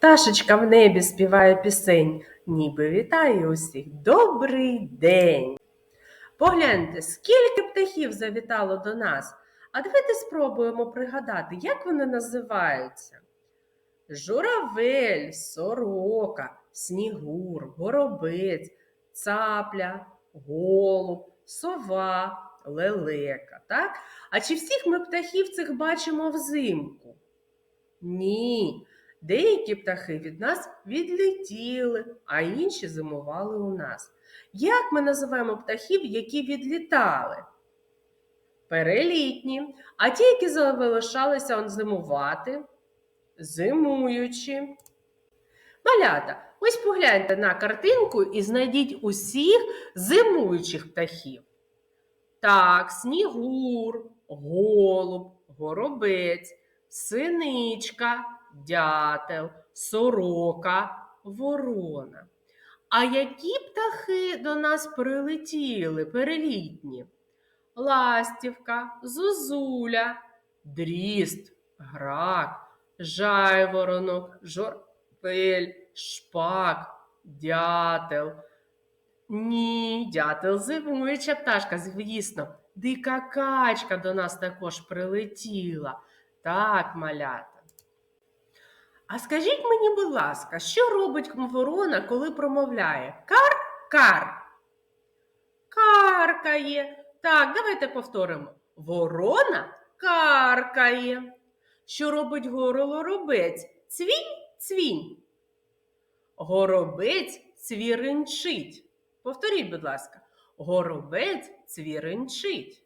Пташечка в небі співає пісень, ніби вітає усіх. Добрий день! Погляньте, скільки птахів завітало до нас. А давайте спробуємо пригадати, як вони називаються. Журавель, сорока, снігур, горобець, цапля, голуб, сова, лелека. Так? А чи всіх ми птахів цих бачимо взимку? Ні. Деякі птахи від нас відлетіли, а інші зимували у нас. Як ми називаємо птахів, які відлітали? Перелітні. А ті, які залишалися зимувати, зимуючі. Малята, ось погляньте на картинку і знайдіть усіх зимуючих птахів. Так, снігур, голуб, горобець, синичка, дятел, сорока, ворона. А які птахи до нас прилетіли перелітні? Ластівка, зозуля, дріст, грак, жайворонок, жорпель, шпак, дятел. Ні, дятел зимуюча пташка, звісно. Дика качка до нас також прилетіла. Так, малята. А скажіть мені, будь ласка, що робить ворона, коли промовляє? Кар-кар. Каркає. Так, давайте повторимо. Ворона каркає. Що робить горлоробець? Цвінь, цвінь. Горобець цвіринчить. Повторіть, будь ласка, горобець цвіринчить.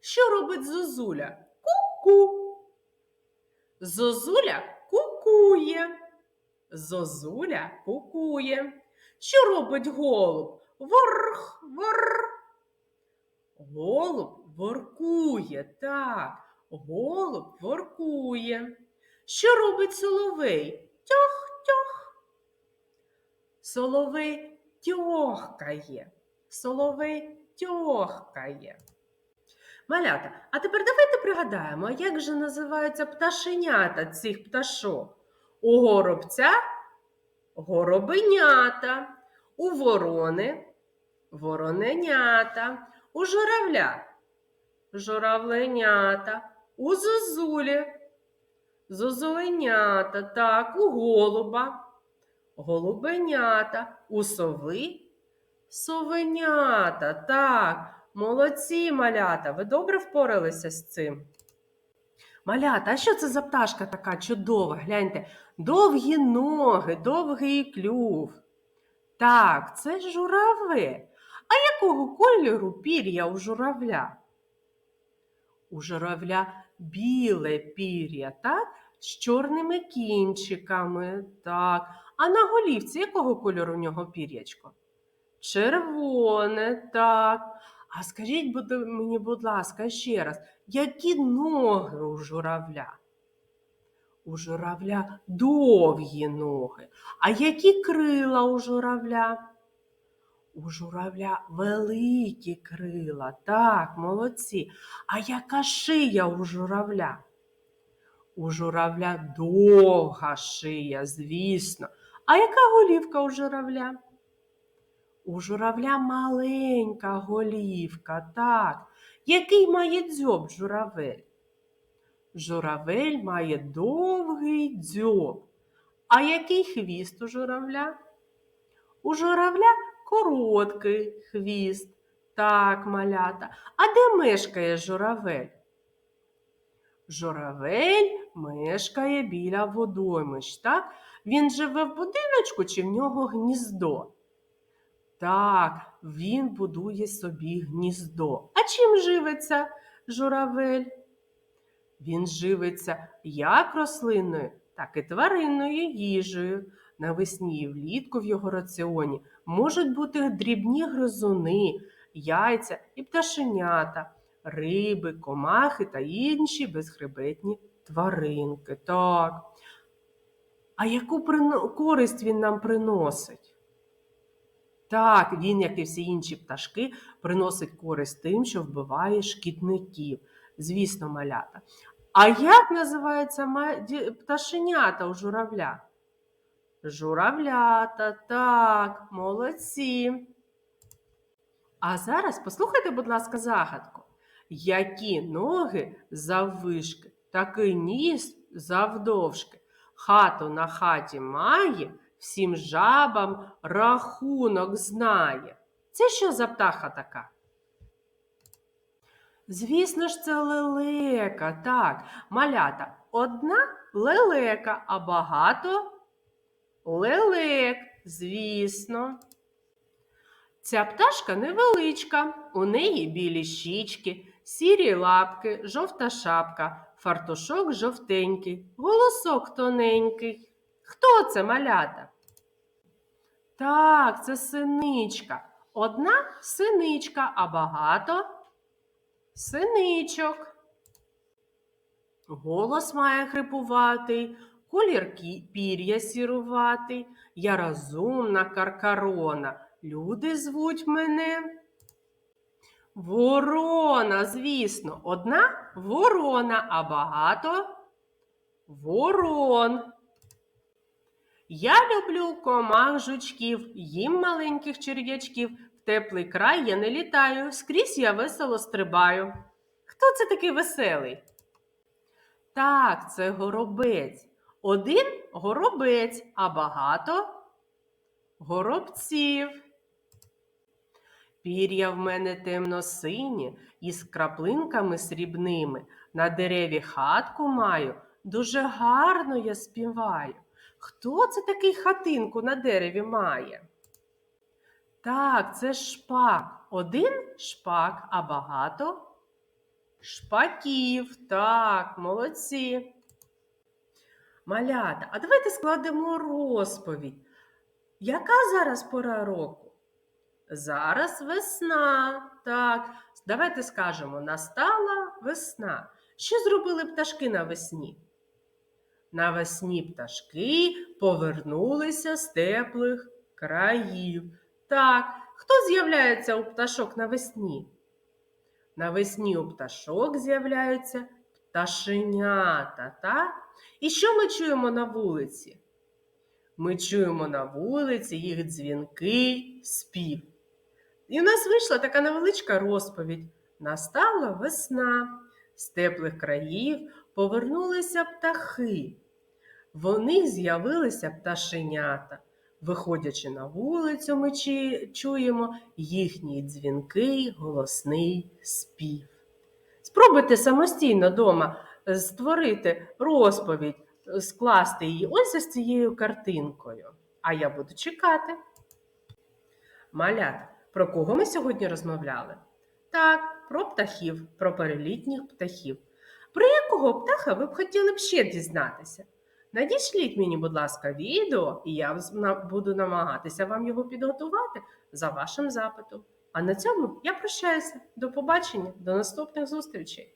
Що робить зозуля? Ку-ку. Зозуля кукує. Зозуля кукує. Що робить голуб? Ворх, вор. Голуб воркує, так, голуб воркує. Що робить соловей? Тьох-тьох. Соловей тьохкає. Соловей тьохкає. Малята, а тепер давайте пригадаємо, як же називаються пташенята цих пташок. У горобця горобенята, у ворони вороненята, у журавля журавленята, у зозулі зозуленята, так, у голуба голубенята, у сови совенята, так. Молодці малята, ви добре впоралися з цим? Малята, а що це за пташка така чудова? Гляньте, довгі ноги, довгий клюв. Так, це ж журавель. А якого кольору пір'я у журавля? У журавля біле пір'я, так? З чорними кінчиками, так. А на голівці якого кольору у нього пір'ячко? Червоне, так. А скажіть мені, будь ласка, ще раз, які ноги у журавля? У журавля довгі ноги. А які крила у журавля? У журавля великі крила. Так, молодці. А яка шия у журавля? У журавля довга шия, звісно. А яка голівка у журавля? У журавля маленька голівка, так. Який має дзьоб журавель? Журавель має довгий дзьоб. А який хвіст у журавля? У журавля короткий хвіст. Так, малята. А де мешкає журавель? Журавель мешкає біля водоймищ, так? Він живе в будиночку чи в нього гніздо? Так, він будує собі гніздо. А чим живиться журавель? Він живиться як рослинною, так і тваринною їжею. Навесні і влітку в його раціоні можуть бути дрібні гризуни, яйця і пташенята, риби, комахи та інші безхребетні тваринки. Так. А яку користь він нам приносить? Так, він, як і всі інші пташки, приносить користь тим, що вбиває шкідників. Звісно, малята. А як називаються пташенята у журавля? Журавлята, так, молодці. А зараз послухайте, будь ласка, загадку. Які ноги заввишки, такий ніс завдовжки. Хату на хаті має, всім жабам рахунок знає. Це що за птаха така? Звісно ж, це лелека, так, малята. Одна лелека, а багато лелек, звісно. Ця пташка невеличка, у неї білі щічки, сірі лапки, жовта шапка, фартушок жовтенький, голосок тоненький. Хто це малята? Так, це синичка. Одна синичка, а багато синичок. Голос має хрипуватий, колір пір'я сіруватий. Я розумна каркарона. Люди звуть мене. Ворона, звісно, одна ворона, а багато ворон. Я люблю комах жучків, їм маленьких черв'ячків. В теплий край я не літаю, скрізь я весело стрибаю. Хто це такий веселий? Так, це горобець. Один горобець, а багато горобців. Пір'я в мене темно-сині із краплинками срібними. На дереві хатку маю, дуже гарно я співаю. Хто це такий хатинку на дереві має? Так, це шпак. Один шпак, а багато шпаків. Так, молодці. Малята, а давайте складемо розповідь. Яка зараз пора року? Зараз весна. Так, давайте скажемо, настала весна. Що зробили пташки навесні? Навесні пташки повернулися з теплих країв. Так, хто з'являється у пташок навесні? Навесні у пташок з'являються пташенята, так? І що ми чуємо на вулиці? Ми чуємо на вулиці їх дзвінкий спів. І в нас вийшла така невеличка розповідь. Настала весна, з теплих країв повернулися птахи. В них з'явилися пташенята. Виходячи на вулицю, ми чуємо їхній дзвінкий голосний спів. Спробуйте самостійно вдома створити розповідь, скласти її ось із цією картинкою. А я буду чекати. Малята, про кого ми сьогодні розмовляли? Так, про птахів, про перелітніх птахів. Про якого птаха ви б хотіли б ще дізнатися? Надішліть мені, будь ласка, відео, і я буду намагатися вам його підготувати за вашим запитом. А на цьому я прощаюся. До побачення, до наступних зустрічей!